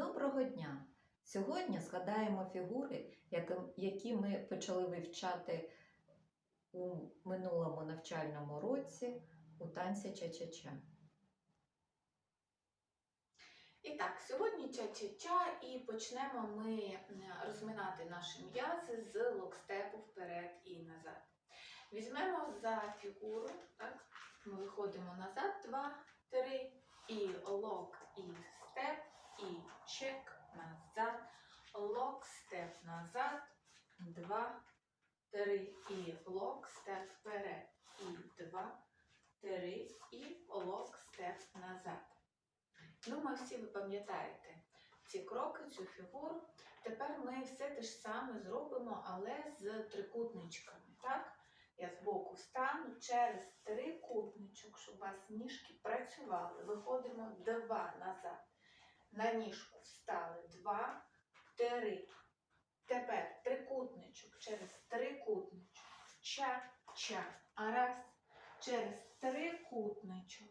Доброго дня! Сьогодні згадаємо фігури, які- ми почали вивчати у минулому навчальному році у танці ча-ча-ча. І так, сьогодні ча-ча-ча і почнемо ми е, розминати наші м'язи з локстепу вперед і назад. Візьмемо за фігуру, так? Ми виходимо назад, два, три, і лок, і степ, і чек назад, лок, степ назад, два, три, і лок, степ вперед, і два, три, і лок, степ назад. Думаю, всі ви пам'ятаєте ці кроки, цю фігуру. Тепер ми все те ж саме зробимо, але з трикутничками. Так? Я збоку встану через трикутничок, щоб у вас ніжки працювали. Виходимо два назад. На ніжку встали два, три. Тепер трикутничок через трикутничок. Ча-ча. А раз. Через трикутничок.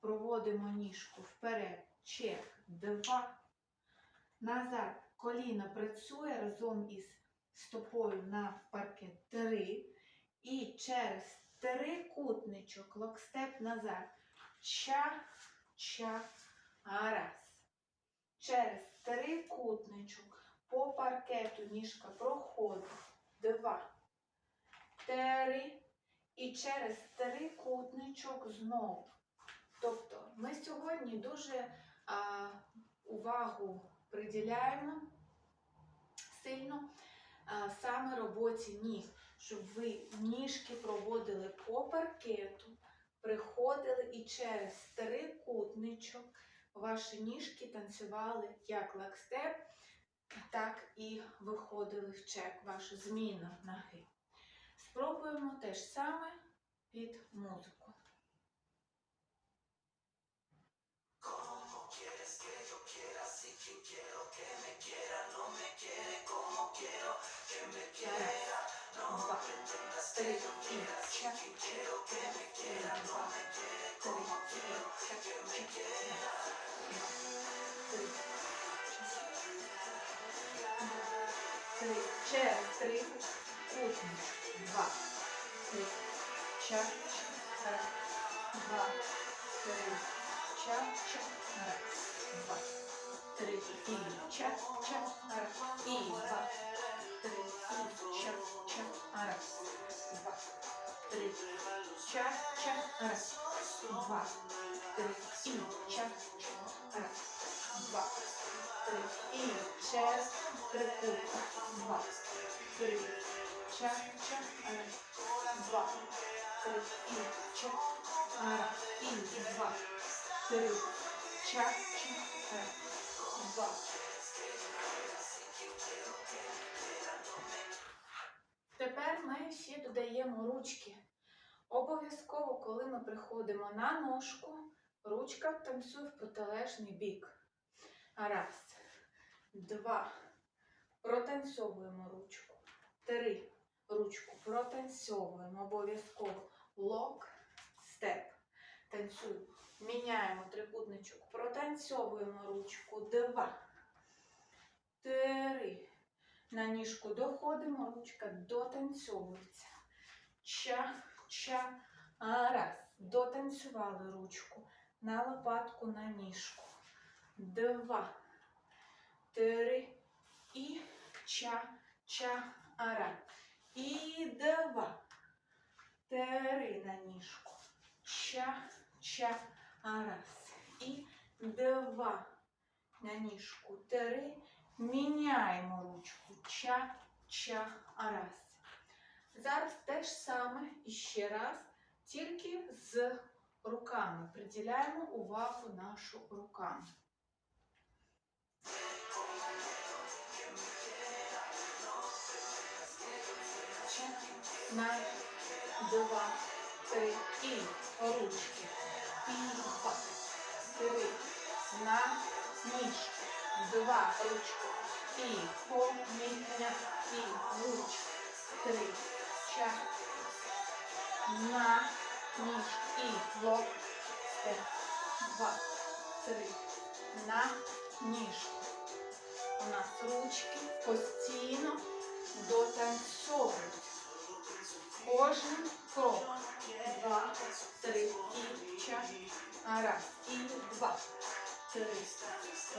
Проводимо ніжку вперед, чек, два. Назад коліно працює разом із стопою на паркет три. І через трикутничок, локстеп назад. Ча, ча, а раз. Через трикутничок по паркету ніжка проходить. Два. Три. І через трикутничок знову. Тобто ми сьогодні дуже а, увагу приділяємо сильно а, саме роботі ніг, щоб ви ніжки проводили по паркету, приходили і через трикутничок ваші ніжки танцювали як лакстеп, так і виходили в чек, вашу зміну ноги. Спробуємо те ж саме під музику. Como quieres que три, кутні, два, три, ча, раз, два, три, ча, ча, раз, два, три, і ча, ча, раз, і два, три, і ча, ча, раз, два, три, ча, ча, раз, два, три, і ча, ча, раз, два, три, і через трикутник, два, три, ча, ча, раз, два, три, і ча, раз, і два, три, ча, ча, раз, два. Тепер ми ще додаємо ручки. Обов'язково, коли ми приходимо на ножку, ручка танцює в протилежний бік. Раз, два. Протанцьовуємо ручку. Протанцьовуємо обов'язково. Лок, степ. Танцюємо. Міняємо трикутничок. Протанцьовуємо ручку. Два. Три. На ніжку доходимо, ручка дотанцьовується. Ча, ча. Раз. Дотанцювали ручку. На лопатку, на ніжку. Два. Три. І ча, ча, ара. І два. Три на ніжку. Ча, ча, арас. І два на ніжку. Три. Міняємо ручку. Ча, ча, арас. Зараз те ж саме і ще раз, тільки з руками. Приділяємо увагу нашу рукам. На два, три і ручки. Два, три, на ніжку. Два ручки. І поміня, і ручки. Три, ча, на ніжку. І лоб. Два, три, на ніжку. у нас ручки постійно дотанцьовують. Кожен крок. Два, три, і ча. Раз, і два, три.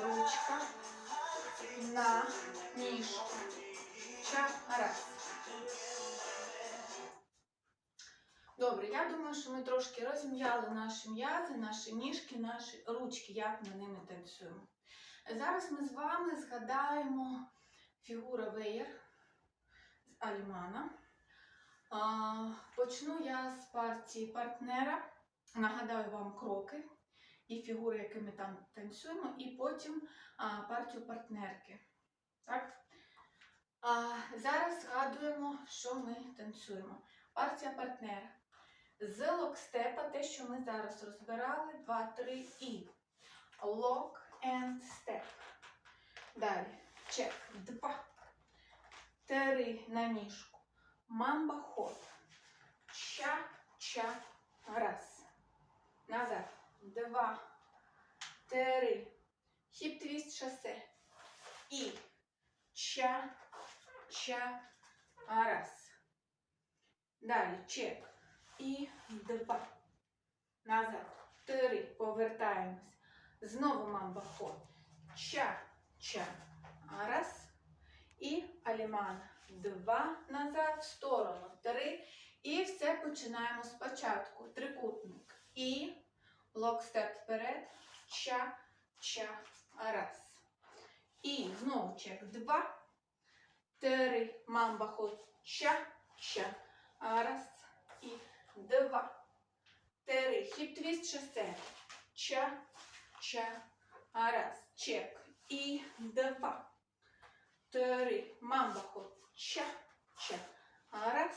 Ручка на ніжку. Ча, раз. Добре, я думаю, що ми трошки розім'яли наші м'язи, наші ніжки, наші ручки, як ми ними танцюємо. Зараз ми з вами згадаємо фігура веєр Алімана. Почну я з партії партнера. Нагадаю вам кроки і фігури, які ми там танцюємо, і потім партію партнерки. Так? Зараз згадуємо, що ми танцюємо. Партія партнера. З локстепа, те, що ми зараз розбирали, 2, 3 і. Лок and step. Далі. Чек. 2. 3 на ніжку. Мамба ход. Ча, ча. Раз. Назад. Два. Три. Хіп твіст шосе. І. Ча, ча. Раз. Далі. Чек. І два. Назад. Три. Повертаємось. Знову мамба ход. Ча, ча. Раз. І аліман. Два. Назад. В сторону. Три. І все починаємо спочатку. Трикутник. І локстеп вперед. Ча, ча. Раз. І знову чек. Два. Три. Мамба ход. Ча, ча. Раз. І два. Три. Хіп твіст шосе. Ча, ча. Раз. Чек. І два. Три. Мамба ход. Ча, ча. Раз.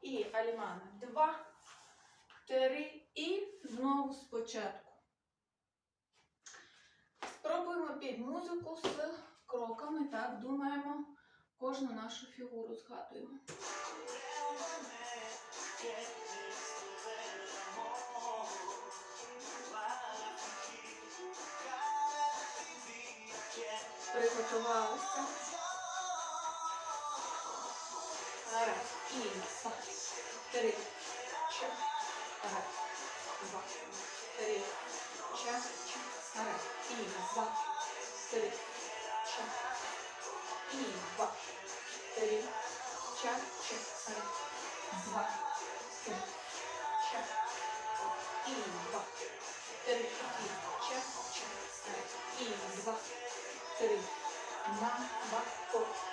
І алімана. Два. Три. І знову спочатку. Спробуємо під музику з кроками. Так, думаємо, кожну нашу фігуру згадуємо. Приготувалися. Два. Три. Чотири. Два. Три. Чотири. І два. Три. Чотири. І два. Три. Чотири. Два. Три. Чотири. І два. Три. Чотири. І два. Три. На, два,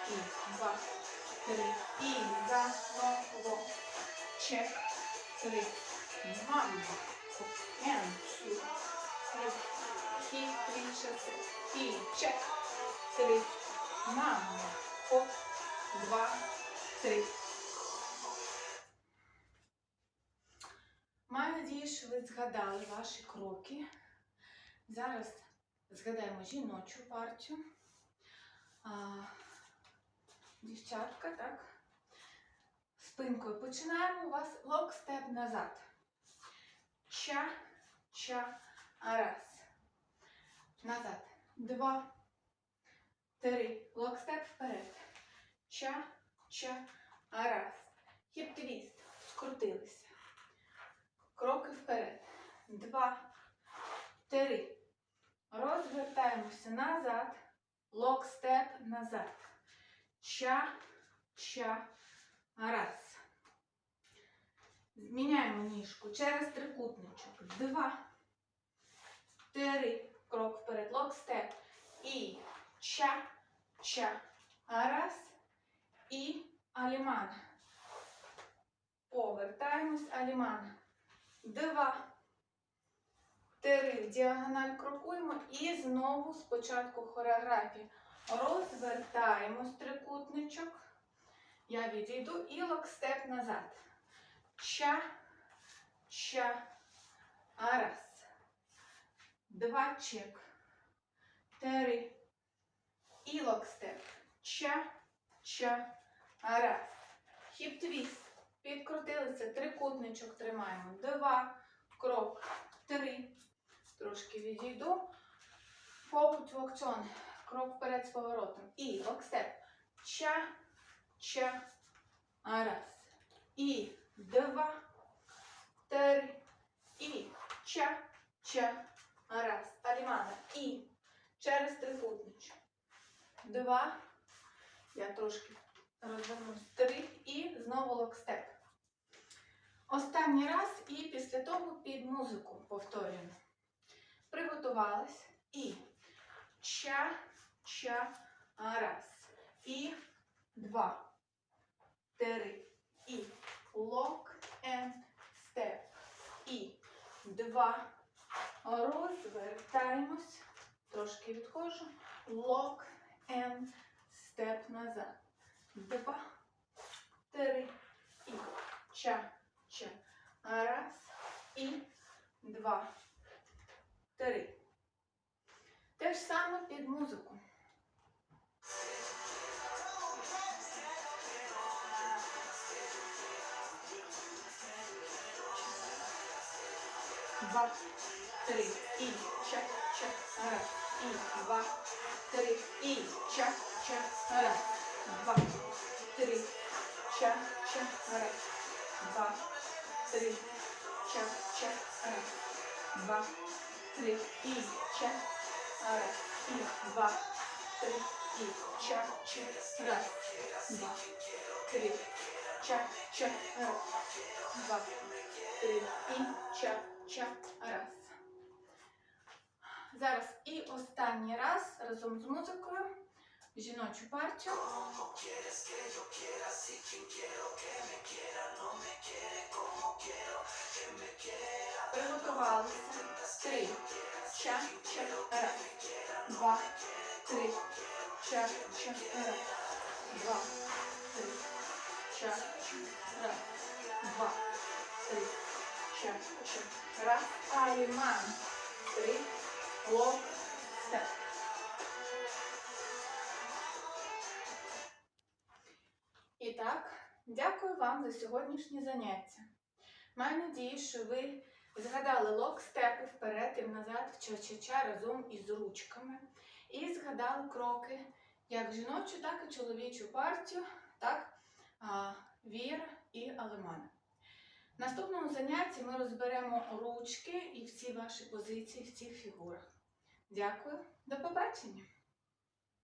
і два, три. І заново. Чек. Три. Мамба. And two. Три. Хі, три, чотири. І чек. Три. Мамба. По. Два. Три. Маю надію, що ви згадали ваші кроки. Зараз згадаємо жіночу партію. Дівчатка, так? Спинкою починаємо у вас локстеп назад. Ча, ча, раз. Назад. Два. Три. Локстеп вперед. Ча, ча, раз. Хіп твіст. Скрутилися. Кроки вперед. Два. Три. Розвертаємося назад. Локстеп назад. Ча, ча, раз. Зміняємо ніжку через трикутничок. Два. Три. Крок вперед. Локстеп. І ча, ча, раз. І аліман. Повертаємось. Аліман. Два. Три. Діагональ крокуємо. І знову спочатку хореографії. Розвертаємось трикутничок. Я відійду і локстеп назад. Ча, ча, раз. Два чек. Три. І локстеп. Ча, ча, раз. Хіп твіст. Підкрутилися. Трикутничок тримаємо. Два. Крок. Три. Трошки відійду. Walk turn. Крок вперед з поворотом. І локстеп. Ча, ча. Раз. І два, три. І ча, ча. Раз. Алімана. І через трикутничок. Два. Я трошки розвернусь. Три. І знову локстеп. Останній раз і після того під музику повторюємо. Приготувались. І ча, ча, раз. І два, три. І лок and степ. І два. Розвертаємось. Трошки відходжу. Лок and степ назад. Два, три. І ча, ча. Раз. І два, три. Те ж саме під музику. Два, три, і ча, ча, раз, і два, три, і ча, ча, раз, два, три, ча, ча, раз, два, три, ча, ча, раз, два, три, і ча, раз, і два, три, і ча, ча, раз, два, три, ча, ча, раз, два, три, і ча, ча, раз. Зараз і останній раз разом з музикою жіночу quiera. Приготувалися. Три. Ча, ча, раз. Два, три. Ча, ча, раз. Два, три. Ча, ча, раз. Два, три. Ча, ча, раз. Аліман. Три. Лок. Степ. І так, дякую вам за сьогоднішнє заняття. Маю надію, що ви згадали лок-степи вперед і назад, ча-ча-ча разом із ручками. І згадали кроки як жіночу, так і чоловічу партію, так, віра і алемана. В наступному занятті ми розберемо ручки і всі ваші позиції в цих фігурах. Дякую, до побачення!